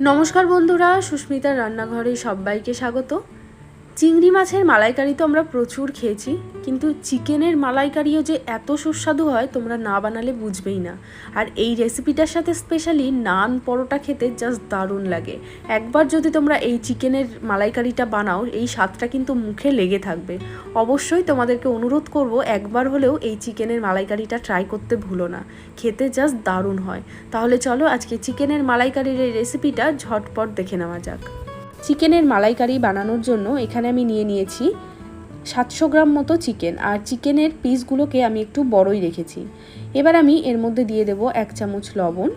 নমস্কার বন্ধুরা সুস্মিতার রান্নাঘরে সবাইকে স্বাগত। চিংড়ি মাছের মালাইকারি তো আমরা প্রচুর খেয়েছি, কিন্তু চিকেনের মালাইকারিও যে এত সুস্বাদু হয় তোমরা না বানালে বুঝবেই না। আর এই রেসিপিটার সাথে স্পেশালি নান পরোটা খেতে জাস্ট দারুণ লাগে। একবার যদি তোমরা এই চিকেনের মালাইকারিটা বানাও, এই স্বাদটা কিন্তু মুখে লেগে থাকবে। অবশ্যই তোমাদেরকে অনুরোধ করব, একবার হলেও এই চিকেনের মালাইকারিটা ট্রাই করতে ভুলো না। খেতে জাস্ট দারুণ হয়। তাহলে চলো আজকে চিকেনের মালাইকারির এই রেসিপিটা ঝটপট দেখে নেওয়া যাক। চিকেনের মালাইকারি বানানোর জন্য এখানে আমি নিয়ে নিয়েছি সাতশো গ্রাম মতো চিকেন, আর চিকেনের পিসগুলোকে আমি একটু বড়ই রেখেছি। এবার আমি এর মধ্যে দিয়ে দেব এক চামচ লবণ,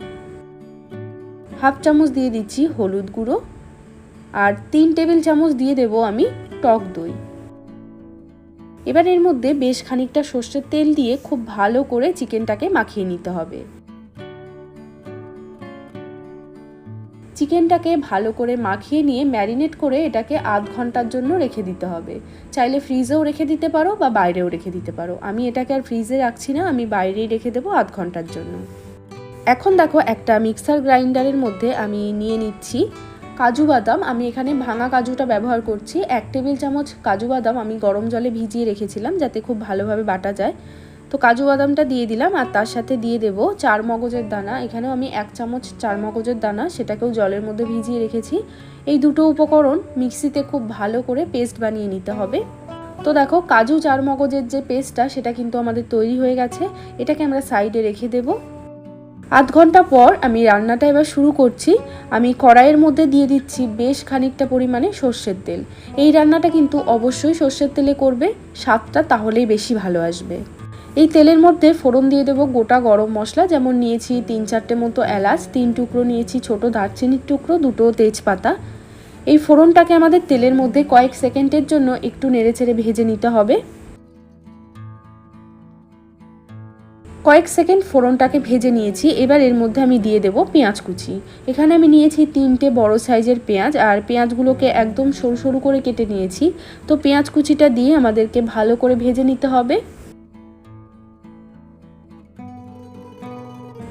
হাফ চামচ দিয়ে দিচ্ছি হলুদ গুঁড়ো, আর তিন টেবিল চামচ দিয়ে দেব আমি টক দই। এবার এর মধ্যে বেশ খানিকটা সর্ষের তেল দিয়ে খুব ভালো করে চিকেনটাকে মাখিয়ে নিতে হবে। চিকেনটাকে ভালো করে মাখিয়ে নিয়ে ম্যারিনেট করে এটাকে আধ ঘণ্টার জন্য রেখে দিতে হবে। চাইলে ফ্রিজেও রেখে দিতে পারো বা বাইরেও রেখে দিতে পারো। আমি এটাকে আর ফ্রিজে রাখছি না, আমি বাইরেই রেখে দেবো আধ ঘণ্টার জন্য। এখন দেখো একটা মিক্সার গ্রাইন্ডারের মধ্যে আমি নিয়ে নিচ্ছি কাজু বাদাম। আমি এখানে ভাঙা কাজুটা ব্যবহার করছি। এক টেবিল চামচ কাজু বাদাম আমি গরম জলে ভিজিয়ে রেখেছিলাম যাতে খুব ভালোভাবে বাটা যায়। তো কাজু বাদামটা দিয়ে দিলাম আর তার সাথে দিয়ে দেব চার মগজের দানা। এখানেও আমি এক চামচ চার মগজের দানা সেটাকেও জলের মধ্যে ভিজিয়ে রেখেছি। এই দুটো উপকরণ মিক্সিতে খুব ভালো করে পেস্ট বানিয়ে নিতে হবে। তো দেখো, কাজু চার মগজের যে পেস্টটা, সেটা কিন্তু আমাদের তৈরি হয়ে গেছে। এটাকে আমরা সাইডে রেখে দেবো। আধ ঘণ্টা পর আমি রান্নাটা এবার শুরু করছি। আমি কড়াইয়ের মধ্যে দিয়ে দিচ্ছি বেশ খানিকটা পরিমাণে সর্ষের তেল। এই রান্নাটা কিন্তু অবশ্যই সর্ষের তেলে করবে, স্বাদটা তাহলেই বেশি ভালো আসবে। এই তেলের মধ্যে ফোড়ন দিয়ে দেবো গোটা গরম মশলা, যেমন নিয়েছি তিন চারটে মতো এলাচ, তিন টুকরো নিয়েছি ছোট দারচিনির টুকরো, দুটো তেজপাতা। এই ফোড়নটাকে আমাদের তেলের মধ্যে কয়েক সেকেন্ডের জন্য একটু নেড়ে নেড়েচেড়ে ভেজে নিতে হবে। কয়েক সেকেন্ড ফোড়নটাকে ভেজে নিয়েছি, এবার এর মধ্যে আমি দিয়ে দেব পেঁয়াজ কুচি। এখানে আমি নিয়েছি তিনটে বড় সাইজের পেঁয়াজ, আর পেঁয়াজগুলোকে একদম সরু সরু করে কেটে নিয়েছি। তো পেঁয়াজ কুচিটা দিয়ে আমাদেরকে ভালো করে ভেজে নিতে হবে।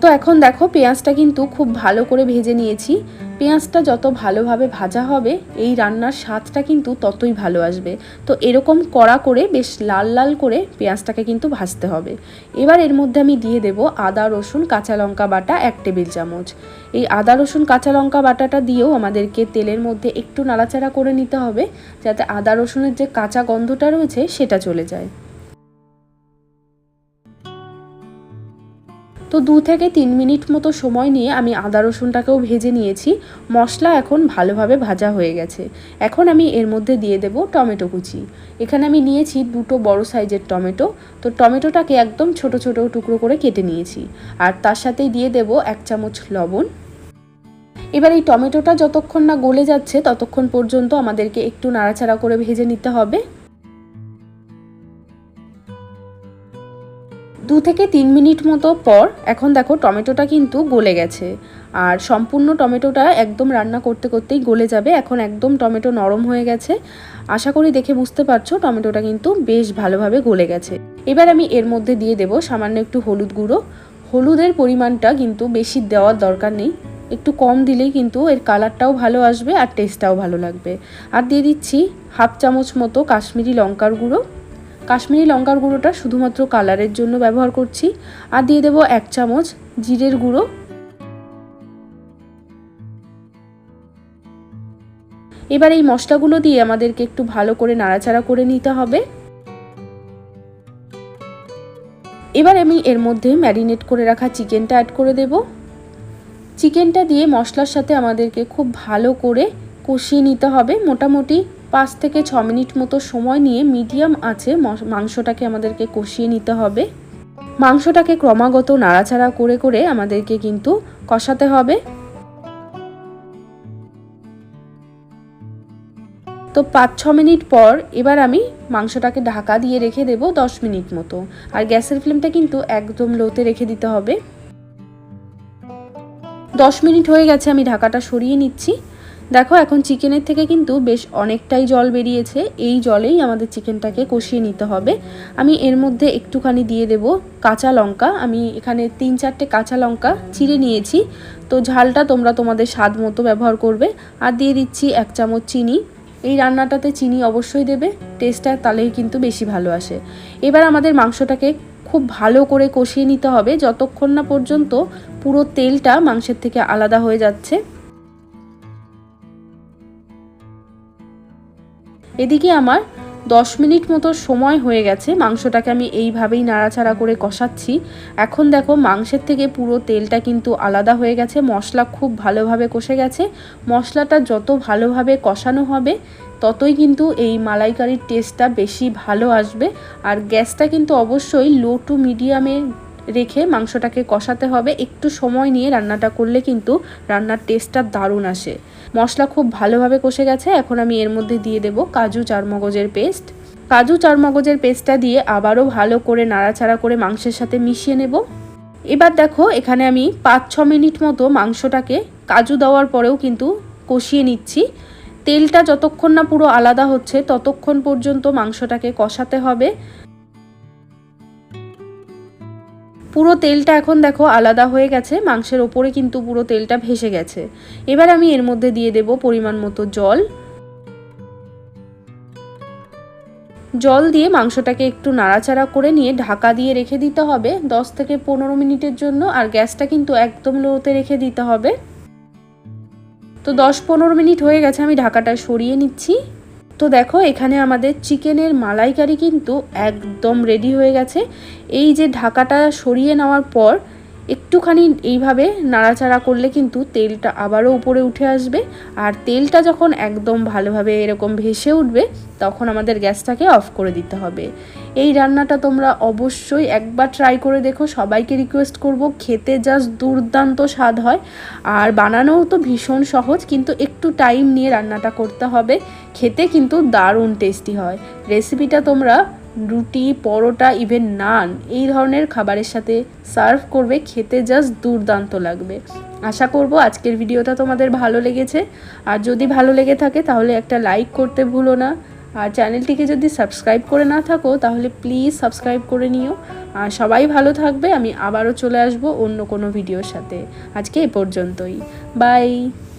তো এখন দেখো পেঁয়াজটা কিন্তু খুব ভালো করে ভেজে নিয়েছি। পেঁয়াজটা যত ভালোভাবে ভাজা হবে, এই রান্নার স্বাদটা কিন্তু ততই ভালো আসবে। তো এরকম কড়া করে বেশ লাল লাল করে পেঁয়াজটাকে কিন্তু ভাজতে হবে। এবার এর মধ্যে আমি দিয়ে দেব আদা, রসুন, কাঁচা লঙ্কা বাটা এক টেবিল চামচ। এই আদা, রসুন, কাঁচা লঙ্কা বাটাটা দিয়েও আমাদেরকে তেলের মধ্যে একটু নাড়াচাড়া করে নিতে হবে, যাতে আদা, রসুনের যে কাঁচা গন্ধটা রয়েছে সেটা চলে যায়। তো দু থেকে তিন মিনিট মতো সময় নিয়ে আমি আদা রসুনটাকেও ভেজে নিয়েছি। মশলা এখন ভালোভাবে ভাজা হয়ে গেছে। এখন আমি এর মধ্যে দিয়ে দেব টমেটো কুচি। এখানে আমি নিয়েছি দুটো বড় সাইজের টমেটো। তো টমেটোটাকে একদম ছোট ছোট টুকরো করে কেটে নিয়েছি। আর তার সাথেই দিয়ে দেব এক চামচ লবণ। এবার এই টমেটোটা যতক্ষণ না গলে যাচ্ছে, ততক্ষণ পর্যন্ত আমাদেরকে একটু নাড়াচাড়া করে ভেজে নিতে হবে। দু থেকে তিন মিনিট মতো পর এখন দেখো টমেটোটা কিন্তু গলে গেছে। আর সম্পূর্ণ টমেটোটা একদম রান্না করতে করতেই গলে যাবে। এখন একদম টমেটো নরম হয়ে গেছে। আশা করি দেখে বুঝতে পারছ, টমেটোটা কিন্তু বেশ ভালোভাবে গলে গেছে। এবার আমি এর মধ্যে দিয়ে দেব সামান্য একটু হলুদ গুঁড়ো। হলুদের পরিমাণটা কিন্তু বেশি দেওয়ার দরকার নেই। একটু কম দিলেই কিন্তু এর কালারটাও ভালো আসবে আর টেস্টটাও ভালো লাগবে। আর দিয়ে দিচ্ছি হাফ চামচ মতো কাশ্মীরি লঙ্কার গুঁড়ো। কাশ্মীরি লঙ্কার গুঁড়োটা শুধুমাত্র কালারের জন্য ব্যবহার করছি। আর দিয়ে দেবো এক চামচ জিরের গুঁড়ো। এবার এই মশলাগুলো দিয়ে আমাদেরকে একটু ভালো করে নাড়াচাড়া করে নিতে হবে। এবার আমি এর মধ্যে ম্যারিনেট করে রাখা চিকেনটা অ্যাড করে দেব। চিকেনটা দিয়ে মশলার সাথে আমাদেরকে খুব ভালো করে কষিয়ে নিতে হবে। মোটামুটি পাঁচ থেকে ছ মিনিট মতো সময় নিয়ে মিডিয়াম আছে মাংসটাকে আমাদেরকে কষিয়ে নিতে হবে। মাংসটাকে ক্রমাগত নাড়াচাড়া করে করে আমাদেরকে কিন্তু কষাতে হবে। তো পাঁচ, ছ মিনিট পর এবার আমি মাংসটাকে ঢাকা দিয়ে রেখে দেব দশ মিনিট মতো। আর গ্যাসের ফ্লেমটা কিন্তু একদম লোতে রেখে দিতে হবে। দশ মিনিট হয়ে গেছে, আমি ঢাকাটা সরিয়ে নিচ্ছি। দেখো, এখন চিকেনের থেকে কিন্তু বেশ অনেকটাই জল বেরিয়েছে। এই জলেই আমাদের চিকেনটাকে কষিয়ে নিতে হবে। আমি এর মধ্যে একটুখানি দিয়ে দেব কাঁচা লঙ্কা। আমি এখানে তিন চারটে কাঁচা লঙ্কা চিড়ে নিয়েছি। তো ঝালটা তোমরা তোমাদের স্বাদ মতো ব্যবহার করবে। আর দিয়ে দিচ্ছি এক চামচ চিনি। এই রান্নাটাতে চিনি অবশ্যই দেবে। টেস্টটা তাহলেই কিন্তু বেশি ভালো আসে। এবার আমাদের মাংসটাকে খুব ভালো করে কষিয়ে নিতে হবে। যতক্ষণ না পর্যন্ত পুরো তেলটা মাংসের থেকে আলাদা হয়ে যাচ্ছে। এদিকে আমার দশ মিনিট মতো সময় হয়ে গেছে, মাংসটাকে আমি এইভাবেই নাড়াচাড়া করে কষাচ্ছি। এখন দেখো মাংসের থেকে পুরো তেলটা কিন্তু আলাদা হয়ে গেছে, মশলা খুব ভালোভাবে কষে গেছে। মশলাটা যত ভালোভাবে কষানো হবে, ততই কিন্তু এই মালাইকারির টেস্টটা বেশি ভালো আসবে। আর গ্যাসটা কিন্তু অবশ্যই লো টু মিডিয়ামে রেখে মাংসটাকে কষাতে হবে। একটু সময় নিয়ে রান্নাটা করলে কিন্তু রান্নার টেস্টটা দারুণ আসে। মশলা খুব ভালোভাবে কষে গেছে। এখন আমি এর মধ্যে দিয়ে দেব কাজু চারমগজের পেস্ট কাজু চারমগজের পেস্টটা দিয়ে আবারও ভালো করে নাড়াচাড়া করে মাংসের সাথে মিশিয়ে নেব। এবার দেখো, এখানে আমি পাঁচ ছ মিনিট মতো মাংসটাকে কাজু দেওয়ার পরেও কিন্তু কষিয়ে নিচ্ছি। তেলটা যতক্ষণ না পুরো আলাদা হচ্ছে, ততক্ষণ পর্যন্ত মাংসটাকে কষাতে হবে। পুরো তেলটা এখন দেখো আলাদা হয়ে গেছে, মাংসের ওপরে কিন্তু পুরো তেলটা ভেসে গেছে। এবার আমি এর মধ্যে দিয়ে দেব পরিমাণ মতো জল। জল দিয়ে মাংসটাকে একটু নাড়াচাড়া করে নিয়ে ঢাকা দিয়ে রেখে দিতে হবে, দশ থেকে পনেরো মিনিটের জন্য, আর গ্যাসটা কিন্তু একদম লোতে রেখে দিতে হবে। তো দশ পনেরো মিনিট হয়ে গেছে, আমি ঢাকাটা সরিয়ে নিচ্ছি। তো দেখো, এখানে আমাদের চিকেনের মালাইকারি কিন্তু একদম রেডি হয়ে গেছে। এই যে ঢাকাটা সরিয়ে নেওয়ার পর একটুখানি এইভাবে নাড়াচাড়া করলে কিন্তু তেলটা আবারও উপরে উঠে আসবে। আর তেলটা যখন একদম ভালোভাবে এরকম ভেসে উঠবে, তখন আমাদের গ্যাসটাকে অফ করে দিতে হবে। এই রান্নাটা তোমরা অবশ্যই একবার ট্রাই করে দেখো, সবাইকে রিকোয়েস্ট করব, খেতে জাস্ট দুর্দান্ত স্বাদ হয়। আর বানানোও তো ভীষণ সহজ, কিন্তু একটু টাইম নিয়ে রান্নাটা করতে হবে। খেতে কিন্তু দারুণ টেস্টি হয়। রেসিপিটা তোমরা রুটি, পরোটা ইভেন নান এই ধরনের খাবারের সাথে সার্ভ করবে, খেতে জাস্ট দুর্দান্ত লাগবে। আশা করব আজকের ভিডিওটা তোমাদের ভালো লেগেছে। আর যদি ভালো লেগে থাকে তাহলে একটা লাইক করতে ভুলো না। আর চ্যানেলটিকে যদি সাবস্ক্রাইব করে না থাকো তাহলে প্লিজ সাবস্ক্রাইব করে নিও। আর সবাই ভালো থাকবে, আমি আবারও চলে আসব অন্য কোনো ভিডিওর সাথে। আজকে এ পর্যন্তই। বাই